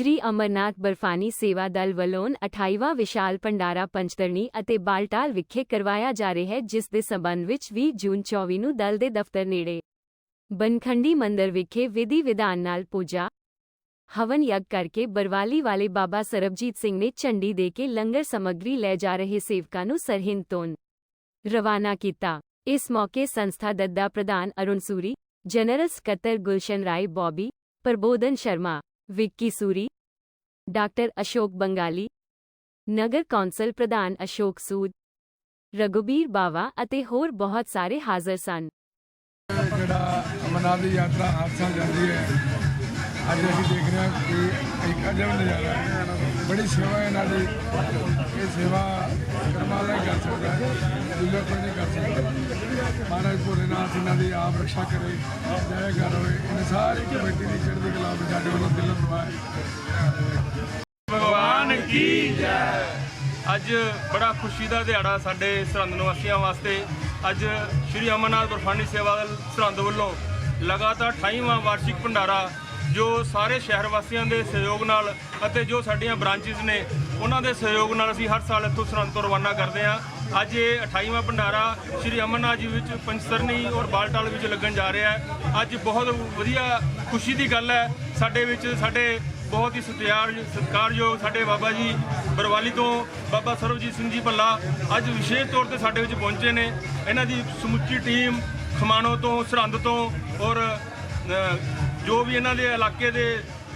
ਸ਼੍ਰੀ ਅਮਰਨਾਥ ਬਰਫਾਨੀ ਸੇਵਾ ਦਲ ਵੱਲੋਂ 28ਵਾਂ ਵਿਸ਼ਾਲ ਭੰਡਾਰਾ ਪੰਚਤਰਣੀ ਅਤੇ ਬਾਲਟਾਲ ਵਿਖੇ ਕਰਵਾਇਆ ਜਾ ਰਿਹਾ ਹੈ, ਜਿਸ ਦੇ ਸਬੰਧ ਵਿੱਚ 20 ਜੂਨ 24 ਨੂੰ ਦਲ ਦੇ ਦਫ਼ਤਰ ਨੇੜੇ ਬਨਖੰਡੀ ਮੰਦਰ ਵਿਖੇ ਵਿਧੀ ਵਿਧਾਨ ਨਾਲ ਪੂਜਾ, ਹਵਨ ਯੱਗ ਕਰਕੇ ਬਰਵਾਲੀ ਵਾਲੇ ਬਾਬਾ ਸਰਬਜੀਤ ਸਿੰਘ ਨੇ ਝੰਡੀ ਦੇ ਕੇ ਲੰਗਰ ਸਮੱਗਰੀ ਲੈ ਜਾ ਰਹੇ ਸੇਵਕਾਂ ਨੂੰ ਸਰਹਿੰਦ ਤੋਂ ਰਵਾਨਾ ਕੀਤਾ। ਇਸ ਮੌਕੇ ਸੰਸਥਾ ਦੱਦਾ ਪ੍ਰਧਾਨ ਅਰੁਣ ਸੂਰੀ, ਜਨਰਲ ਸਕੱਤਰ ਗੁਲਸ਼ਨ ਰਾਏ ਬੌਬੀ, ਪ੍ਰਬੋਧਨ ਸ਼ਰਮਾ ਵਿੱਕੀ ਸੂਰੀ, ਡਾਕਟਰ ਅਸ਼ੋਕ ਬੰਗਾਲੀ, ਨਗਰ ਕੌਂਸਲ ਪ੍ਰਧਾਨ ਅਸ਼ੋਕ ਸੂਦ, ਰਘੁਬੀਰ ਬਾਵਾ ਅਤੇ ਹੋਰ ਬਹੁਤ ਸਾਰੇ ਹਾਜ਼ਰ ਸਨ। ਜਿਹੜਾ ਅਮਰਨਾਥ ਦੀ ਯਾਤਰਾ ਹਰ ਜਾਂਦੀ ਹੈ ਅੱਜ ਅਸੀਂ ਦੇਖ ਰਹੇ ਹਾਂ ਕਿ ਇੱਕ ਅਜਬ ਨਜ਼ਾਰਾ ਹੈ। ਬੜੀ ਸੇਵਾ ਇਹਨਾਂ ਦੀ। ਇਹ ਸੇਵਾ ਕਰਮਾਲਾ ਹੀ ਕਰ ਸਕਦਾ ਹੈ ਦੂਜਾ ਕੋਈ ਨਹੀਂ ਕਰ ਸਕਦਾ ਮਹਾਰਾਜ ਭੋਲੇਨਾਥ ਇਹਨਾਂ ਦੀ ਆਪ ਰੱਖਿਆ ਕਰੇ, ਜੈ ਘਰ ਹੋਏ ਇਹਨਾਂ ਸਾਰੀ ਕਮੇਟੀ ਦੀ ਚੜ੍ਹਦੀ ਕਲਾ ਵਿੱਚ ਸਾਡੇ ਵੱਲੋਂ ਦਿਲੋਂ ਦੁਆ ਭਗਵਾਨ ਕੀ ਜੈ। ਅੱਜ ਬੜਾ ਖੁਸ਼ੀ ਦਾ ਦਿਹਾੜਾ ਸਾਡੇ ਸਰਹੰਦ ਨਿਵਾਸੀਆਂ ਵਾਸਤੇ। ਅੱਜ ਸ਼੍ਰੀ ਅਮਰਨਾਥ ਬਰਫਾਨੀ ਸੇਵਾ ਸਰਹੰਦ ਵੱਲੋਂ ਲਗਾਤਾਰ 28ਵਾਂ ਵਾਰਸ਼ਿਕ ਭੰਡਾਰਾ ਜੋ ਸਾਰੇ ਸ਼ਹਿਰ ਵਾਸੀਆਂ ਦੇ ਸਹਿਯੋਗ ਨਾਲ ਅਤੇ ਜੋ ਸਾਡੀਆਂ ਬ੍ਰਾਂਚਿਸ ਨੇ, ਉਹਨਾਂ ਦੇ ਸਹਿਯੋਗ ਨਾਲ ਅਸੀਂ ਹਰ ਸਾਲ ਇੱਥੋਂ ਸਰਹੰਦ ਤੋਂ ਰਵਾਨਾ ਕਰਦੇ ਹਾਂ। ਅੱਜ ਇਹ 28ਵਾਂ ਭੰਡਾਰਾ ਸ਼੍ਰੀ ਅਮਰਨਾਥ ਜੀ ਵਿੱਚ ਪੰਚਤਰਨੀ ਔਰ ਬਾਲਟਾਲ ਵਿੱਚ ਲੱਗਣ ਜਾ ਰਿਹਾ ਹੈ। ਅੱਜ ਬਹੁਤ ਵਧੀਆ ਖੁਸ਼ੀ ਦੀ ਗੱਲ ਹੈ, ਸਾਡੇ ਵਿੱਚ ਸਾਡੇ ਬਹੁਤ ਹੀ ਸਤਿਆਰ ਸਤਿਕਾਰਯੋਗ ਸਾਡੇ ਬਾਬਾ ਜੀ ਬਰਵਾਲੀ ਤੋਂ ਬਾਬਾ ਸਰਵਜੀਤ ਸਿੰਘ ਜੀ ਭੱਲਾ ਅੱਜ ਵਿਸ਼ੇਸ਼ ਤੌਰ ਤੇ ਸਾਡੇ ਵਿੱਚ ਪਹੁੰਚੇ ਨੇ। ਇਹਨਾਂ ਦੀ ਸਮੁੱਚੀ ਟੀਮ ਖਮਾਣੋ ਤੋਂ, ਸਰਹੰਦ ਤੋਂ ਔਰ ਜੋ ਵੀ ਇਹਨਾਂ ਦੇ ਇਲਾਕੇ ਦੇ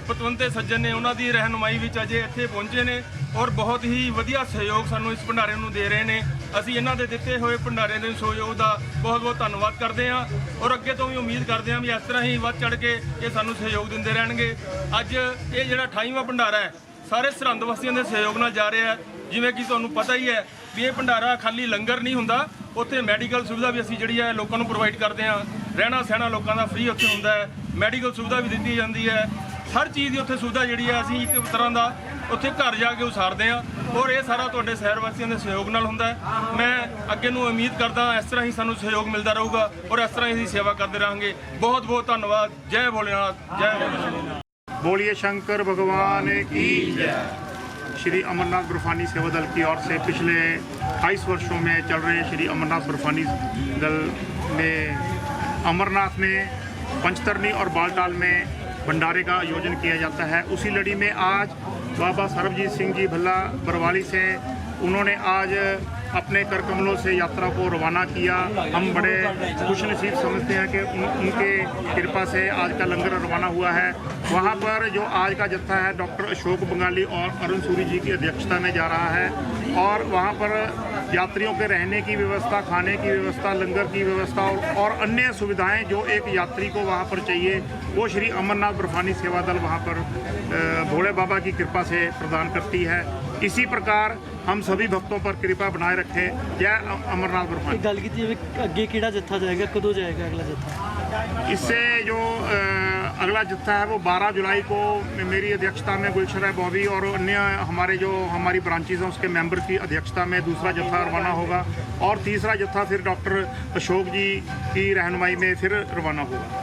ਪਤਵੰਤੇ ਸੱਜਣ ਨੇ, ਉਹਨਾਂ ਦੀ ਰਹਿਨੁਮਾਈ ਵਿੱਚ ਅਜੇ ਇੱਥੇ ਪਹੁੰਚੇ ਨੇ ਔਰ ਬਹੁਤ ਹੀ ਵਧੀਆ ਸਹਿਯੋਗ ਸਾਨੂੰ ਇਸ ਭੰਡਾਰੇ ਨੂੰ ਦੇ ਰਹੇ ਨੇ। ਅਸੀਂ ਇਹਨਾਂ ਦੇ ਦਿੱਤੇ ਹੋਏ ਭੰਡਾਰੇ ਦੇ ਸਹਿਯੋਗ ਦਾ ਬਹੁਤ ਬਹੁਤ ਧੰਨਵਾਦ ਕਰਦੇ ਹਾਂ ਔਰ ਅੱਗੇ ਤੋਂ ਵੀ ਉਮੀਦ ਕਰਦੇ ਹਾਂ ਵੀ ਇਸ ਤਰ੍ਹਾਂ ਹੀ ਵੱਧ ਚੜ ਕੇ ਇਹ ਸਾਨੂੰ ਸਹਿਯੋਗ ਦਿੰਦੇ ਰਹਿਣਗੇ। ਅੱਜ ਇਹ ਜਿਹੜਾ 28ਵਾਂ ਭੰਡਾਰਾ ਹੈ, ਸਾਰੇ ਸਰਹੰਦ ਵਾਸੀਆਂ ਦੇ ਸਹਿਯੋਗ ਨਾਲ ਜਾ ਰਿਹਾ ਹੈ। ਜਿਵੇਂ ਕਿ ਤੁਹਾਨੂੰ ਪਤਾ ਹੀ ਹੈ ਵੀ ਇਹ ਭੰਡਾਰਾ ਖਾਲੀ ਲੰਗਰ ਨਹੀਂ ਹੁੰਦਾ, ਉੱਥੇ ਮੈਡੀਕਲ ਸੁਵਿਧਾ ਵੀ ਅਸੀਂ ਜਿਹੜੀ ਹੈ ਲੋਕਾਂ ਨੂੰ ਪ੍ਰੋਵਾਈਡ ਕਰਦੇ ਹਾਂ। ਰਹਿਣਾ ਸਹਿਣਾ ਲੋਕਾਂ ਦਾ ਫ੍ਰੀ ਉੱਥੇ ਹੁੰਦਾ ਹੈ। ਮੈਡੀਕਲ ਸੁਵਿਧਾ ਵੀ ਦਿੱਤੀ ਜਾਂਦੀ ਹੈ ਹਰ ਚੀਜ਼ ਦੀ ਉੱਥੇ ਸੁਵਿਧਾ ਜਿਹੜੀ ਹੈ ਅਸੀਂ ਇੱਕ ਤਰ੍ਹਾਂ ਦਾ ਉੱਥੇ ਘਰ ਜਾ ਕੇ ਉਸਾਰਦੇ ਹਾਂ ਔਰ ਇਹ ਸਾਰਾ ਤੁਹਾਡੇ ਸ਼ਹਿਰ ਵਾਸੀਆਂ ਦੇ ਸਹਿਯੋਗ ਨਾਲ ਹੁੰਦਾ ਹੈ ਮੈਂ ਅੱਗੇ ਨੂੰ ਉਮੀਦ ਕਰਦਾ ਇਸ ਤਰ੍ਹਾਂ ਹੀ ਸਾਨੂੰ ਸਹਿਯੋਗ ਮਿਲਦਾ ਰਹੂਗਾ ਔਰ ਇਸ ਤਰ੍ਹਾਂ ਹੀ ਅਸੀਂ ਸੇਵਾ ਕਰਦੇ ਰਹਾਂਗੇ ਬਹੁਤ ਬਹੁਤ ਧੰਨਵਾਦ ਜੈ ਭੋਲੇਨਾਥ ਜੈ ਭੋਲੇਨਾਥ बोलिए शंकर भगवान की श्री अमरनाथ बर्फानी सेवा दल की ओर से पिछले 28 वर्षों में चल रहे श्री अमरनाथ बर्फानी दल में अमरनाथ में पंचतरनी और बालटाल में भंडारे का आयोजन किया जाता है। उसी लड़ी में आज बाबा सरबजीत सिंह जी भल्ला बरवाली से उन्होंने आज अपने कर कमलों से यात्रा को रवाना किया। हम बड़े खुश नसीब समझते हैं कि उन, उनके कृपा से आज का लंगर रवाना हुआ है। वहाँ पर जो आज का जत्था है डॉक्टर अशोक बंगाली और अरुण सूरी जी की अध्यक्षता में जा रहा है और वहाँ पर यात्रियों के रहने की व्यवस्था खाने की व्यवस्था लंगर की व्यवस्था और, और अन्य सुविधाएं जो एक यात्री को वहाँ पर चाहिए वो श्री अमरनाथ बर्फानी सेवा दल वहाँ पर अ, भोले बाबा की कृपा से प्रदान करती है इसी प्रकार हम सभी भक्तों पर कृपा बनाए रखें जय अ- अमरनाथ बर्फानी ਗੱਲ ਕੀਤੀ ਜਾਵੇ ਅੱਗੇ ਕਿਹੜਾ ਜੱਥਾ ਜਾਏਗਾ ਕਦੋਂ ਜਾਏਗਾ ਅਗਲਾ ਜੱਥਾ इससे जो अ, अगला जत्था है वो 12 जुलाई को मेरी अध्यक्षता में गुलशन राय बॉबी और अन्य हमारे जो हमारी ब्रांचेज हैं उसके मेंबर की अध्यक्षता में दूसरा जत्था रवाना होगा और तीसरा जत्था फिर डॉक्टर अशोक जी की रहनुमाई में फिर रवाना होगा